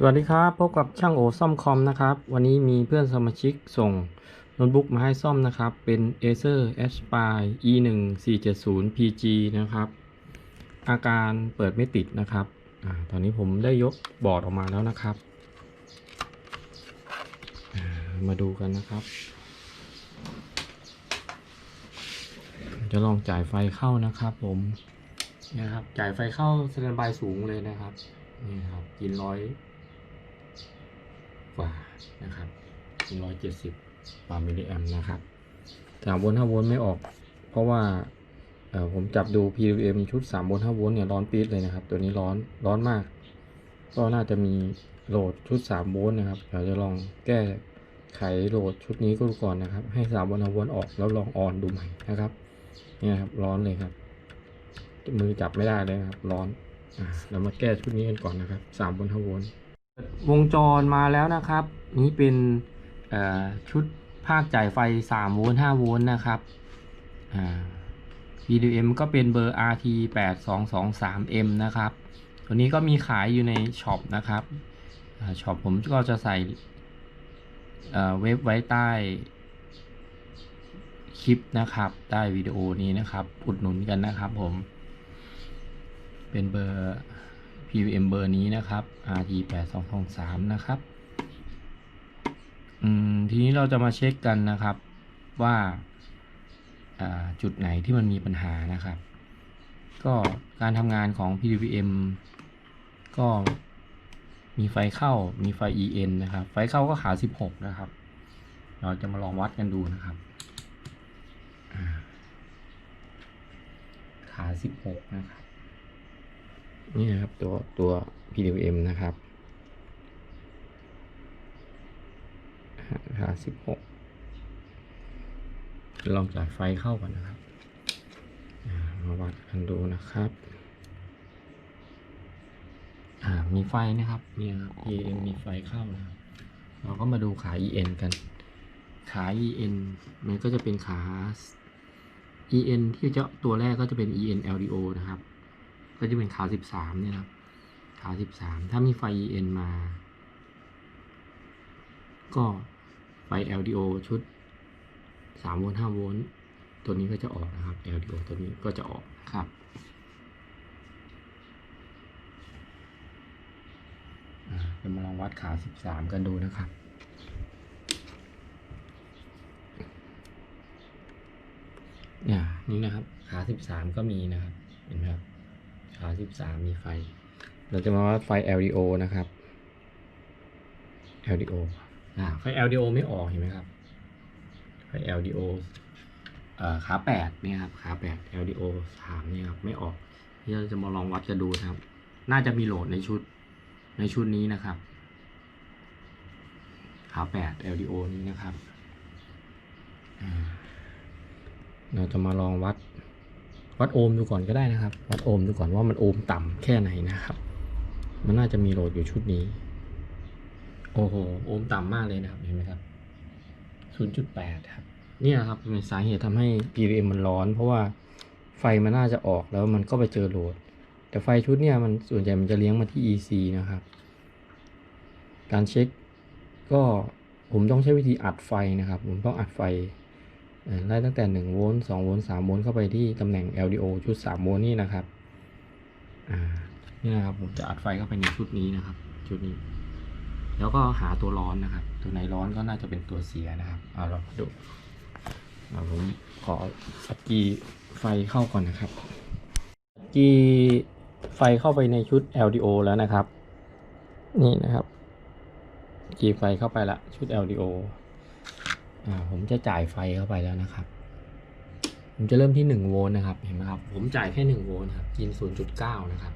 สวัสดีครับ พบกับช่างโอซ่อมคอมนะครับ วันนี้มีเพื่อนสมาชิกส่งโน้ตบุ๊กมาให้ซ่อมนะครับ เป็น Acer Aspire e 1 4 7 0 PG นะครับ อาการเปิดไม่ติดนะครับอตอนนี้ผมได้ยกบอร์ดออกมาแล้วนะครับ มาดูกันนะครับ จะลองจ่ายไฟเข้านะครับผมนี่ยครับจ่ายไฟเข้าสแตนบายสูงเลยนะครับนี่ครับกินร้อย นะครับร้อยเจ็ดสิบกว่ามิลลิแอมนะครับสามโวลต์ห้าโวลต์ไม่ออก เพราะว่าผมจับดู PWM ชุด3โวลต์5โวลต์เนี่ยร้อนปี๊ดเลยนะครับ ตัวนี้ร้อนร้อนมาก ก็น่าจะมีโหลดชุด3โวลต์นะครับเดี๋ยวจะลองแก้ไขโหลดชุดนี้ก็ก่อนนะครับ ให้3โวลต์5โวลต์ออกแล้วลองออนดูใหม่นะครับเนี่ยครับร้อนเลยครับ มือจับไม่ได้เลยครับ ร้อนอ่าเรามาแก้ชุดนี้กันก่อนนะครับ3โวลต์5โวลต์ วงจรมาแล้วนะครับ นี่เป็นชุดภาคจ่ายไฟ 3 โวลต์5โวลต์นะครับอ่า PWM ก็เป็นเบอร์ RT 8223M นะครับ ตัวนี้ก็มีขายอยู่ในช็อปนะครับช็อปผมก็จะใส่เว็บไว้ใต้คลิปนะครับใต้วิดีโอนี้นะครับ อุดหนุนกันนะครับผม เป็นเบอร์ PWM เบอร์นี้นะครับ RT 8 2 2 3นะครับทีนี้เราจะมาเช็คกันนะครับว่าาจุดไหนที่มันมีปัญหานะครับ ก็การทำงานของ PWM ก็มีไฟเข้ามีไฟ EN นะครับ ไฟเข้าก็ขา 16 นะครับ เราจะมาลองวัดกันดูนะครับ ขา 16 นะครับ นี่นะครับตัวตัว PWM นะครับราคาสิบหกลองจ่ายไฟเข้าก่อนนะครับมาวัดกันดูนะครับ อ่า มีไฟนะครับ นี่ครับ PWM มีไฟเข้านะครับ เราก็มาดูขา EN กัน ขา EN มันก็จะเป็นขา EN ที่จะตัวแรกก็จะเป็น EN LDO นะครับ ก็จะเป็นขาสิบสามเนี่ยนะครับขาสิบสามถ้ามีไฟ EN มา ก็ไฟ LDO ชุดสามโวลต์ห้าโวลต์ตัวนี้ก็จะออกนะครับ LDO ตัวนี้ก็จะออกนะครับอ่าเดี๋ยวมาลองวัดขาสิบสามกันดูนะครับ เนี่ยนี่นะครับ ขาสิบสามก็มีนะครับ เห็นไหมครับ ขาสิบสามมีไฟ เราจะมาวัดไฟ LDO นะครับ LDO อ่าไฟ LDO ไม่ออกเห็นไหมครับ ไฟ LDO เอ่อขาแปดเนี่ยครับขาแปด LDO สามเนี่ยครับไม่ออกที่เราจะมาลองวัดกันดูนะครับ น่าจะมีโหลดในชุดในชุดนี้นะครับขาแปด LDO นี้นะครับ เราจะมาลองวัด วัดโอห์มดูก่อนก็ได้นะครับ วัดโอห์มดูก่อนว่ามันโอห์มต่ำแค่ไหนนะครับ มันน่าจะมีโหลดอยู่ชุดนี้ โอ้โห โอห์มต่ำมากเลยนะครับ เห็นไหมครับ 0.8 ครับ เนี่ยครับเป็นสาเหตุทำให้ PWM มันร้อน เพราะว่าไฟมันน่าจะออกแล้วมันก็ไปเจอโหลด แต่ไฟชุดเนี่ยมันส่วนใหญ่มันจะเลี้ยงมาที่ EC นะครับ การเช็คก็ผมต้องใช้วิธีอัดไฟนะครับ ผมต้องอัดไฟ ไล่ตั้งแต่1โวลต์2โวลต์3โวลต์เข้าไปที่ตำแหน่ง LDO ชุด3โวลต์นี่นะครับนี่นะครับผมจะอัดไฟเข้าไปในชุดนี้นะครับ ชุดนี้ แล้วก็หาตัวร้อนนะครับ ตัวไหนร้อนก็น่าจะเป็นตัวเสียนะครับเอาเราดูเอาผมขอสกกีไฟเข้าก่อนนะครับสกกีไฟเข้าไปในชุด LDO แล้วนะครับ นี่นะครับกีไฟเข้าไปละชุด LDO ผมจะจ่ายไฟเข้าไปแล้วนะครับ ผมจะเริ่มที่หนึ่งโวลต์นะครับ เห็นไหมครับ ผมจ่ายแค่หนึ่งโวลต์ครับ กินศูนย์จุดเก้านะครับ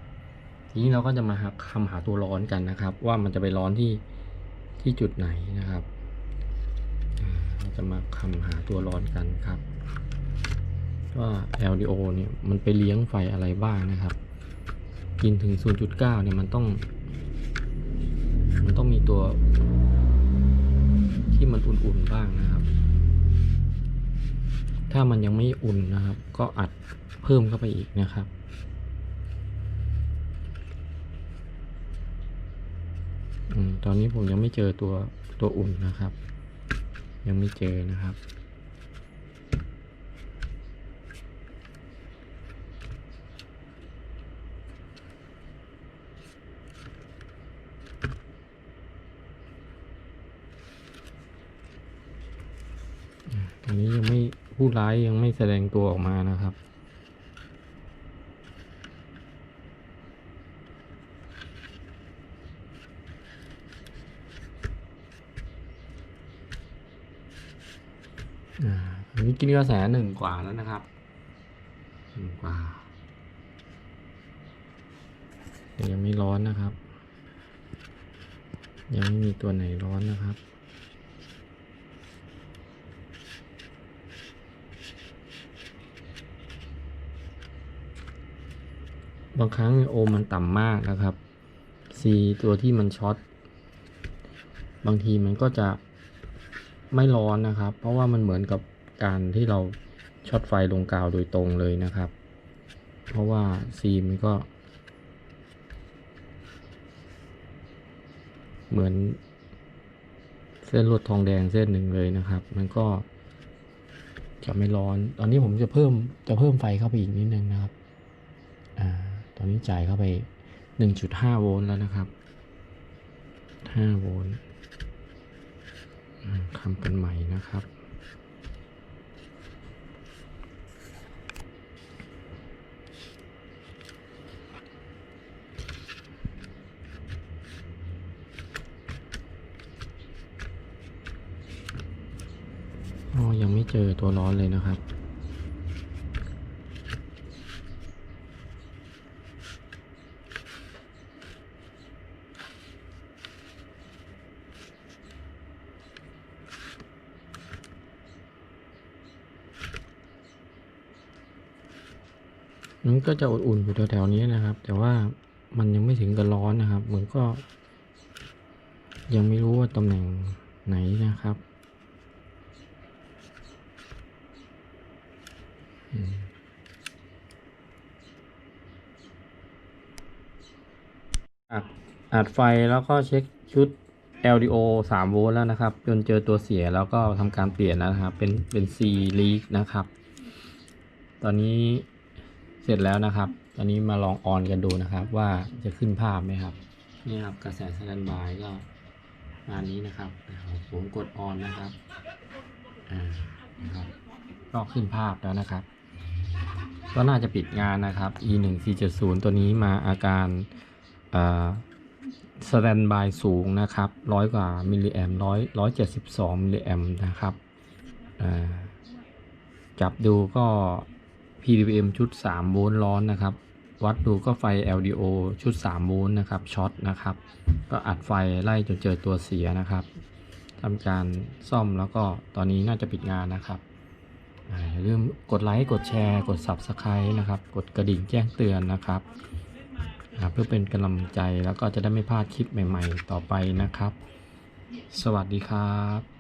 ทีนี้เราก็จะมาหาคำหาตัวร้อนกันนะครับ ว่ามันจะไปร้อนที่ที่จุดไหนนะครับเราจะมาคำหาตัวร้อนกันครับ ว่า LDO เนี่ยมันไปเลี้ยงไฟอะไรบ้างนะครับ กินถึง 0.9 เนี่ยมันต้อง มันต้องมีตัว มันอุ่นๆบ้างนะครับ ถ้ามันยังไม่อุ่นนะครับ ก็อัดเพิ่มเข้าไปอีกนะครับอตอนนี้ผมยังไม่เจอตัวตัวอุ่นนะครับ ยังไม่เจอนะครับ ตอนนี้ยังไม่ ผู้ร้ายยังไม่แสดงตัวออกมานะครับอ่าอันนี้กินกระแสหนึ่งกว่าแล้วนะครับหนึ่งกว่าแต่ยังไม่ร้อนนะครับ ยังไม่มีตัวไหนร้อนนะครับ บางครั้งโอมมันต่ำมากนะครับ C ตัวที่มันช็อตบางทีมันก็จะไม่ร้อนนะครับ เพราะว่ามันเหมือนกับการที่เราช็อตไฟลงกาวโดยตรงเลยนะครับ เพราะว่า C มันก็ เหมือนเส้นลวดทองแดงเส้นหนึ่งเลยนะครับ มันก็จะไม่ร้อน ตอนนี้ผมจะเพิ่มจะเพิ่มไฟเข้าไปอีกนิดนึงนะครับ อนนี้จ่ายเข้าไป 1.5 โวลต์แล้วนะครับ 5 โวลต์ทำกันใหม่นะครับอ๋อยังไม่เจอตัวร้อนเลยนะครับ มันก็จะอุ่นๆอยู่แถวๆนี้นะครับ แต่ว่ามันยังไม่ถึงกับร้อนนะครับเหมือนก็ ยังไม่รู้ว่าตำแหน่งไหนนะครับอัดอัดไฟแล้วก็เช็คชุด LDO 3 โวลต์แล้วนะครับ จนเจอตัวเสียแล้วก็ทำการเปลี่ยนนะครับ เป็นเป็น C leak นะครับ ตอนนี้ เสร็จแล้วนะครับ ตอนนี้มาลองออนกันดูนะครับ ว่าจะขึ้นภาพไหมครับ นี่ครับกระแสสแตนบายก็งานนี้นะครับนะครับ ผมกดออนนะครับอ่านะครับก็ขึ้นภาพแล้วนะครับ ก็น่าจะปิดงานนะครับ e 1 4 7 0ตัวนี้มาอาการสแตนบายสูงนะครับร้อยกว่ามิลลิแอมร้อยร้อยเจ็ดสิบสองมิลลิแอมนะครับอ่าจับดูก็ PWM ชุด 3 โวลต์ร้อนนะครับ วัดดูก็ไฟ LDO ชุด 3 โวลต์นะครับช็อตนะครับ ก็อัดไฟไล่จนเจอตัวเสียนะครับทำการซ่อมแล้วก็ตอนนี้น่าจะปิดงานนะครับอย่าลืมกดไลค์กดแชร์ กด Subscribe นะครับ กดกระดิ่งแจ้งเตือนนะครับเพื่อเป็นกำลังใจแล้วก็จะได้ไม่พลาดคลิปใหม่ ๆ ต่อไปนะครับ สวัสดีครับ